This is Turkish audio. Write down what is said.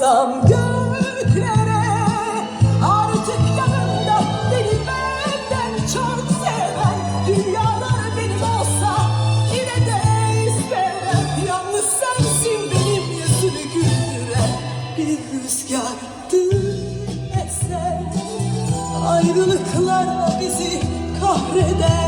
Haykırsam göklere Artık yanımda beni benden çok seven Dünyalar benim olsa yine de istemem. Yalnız sensin benim yüzümü güldüren Bir rüzgardır esen. Ayrılıklarla bizi kahreden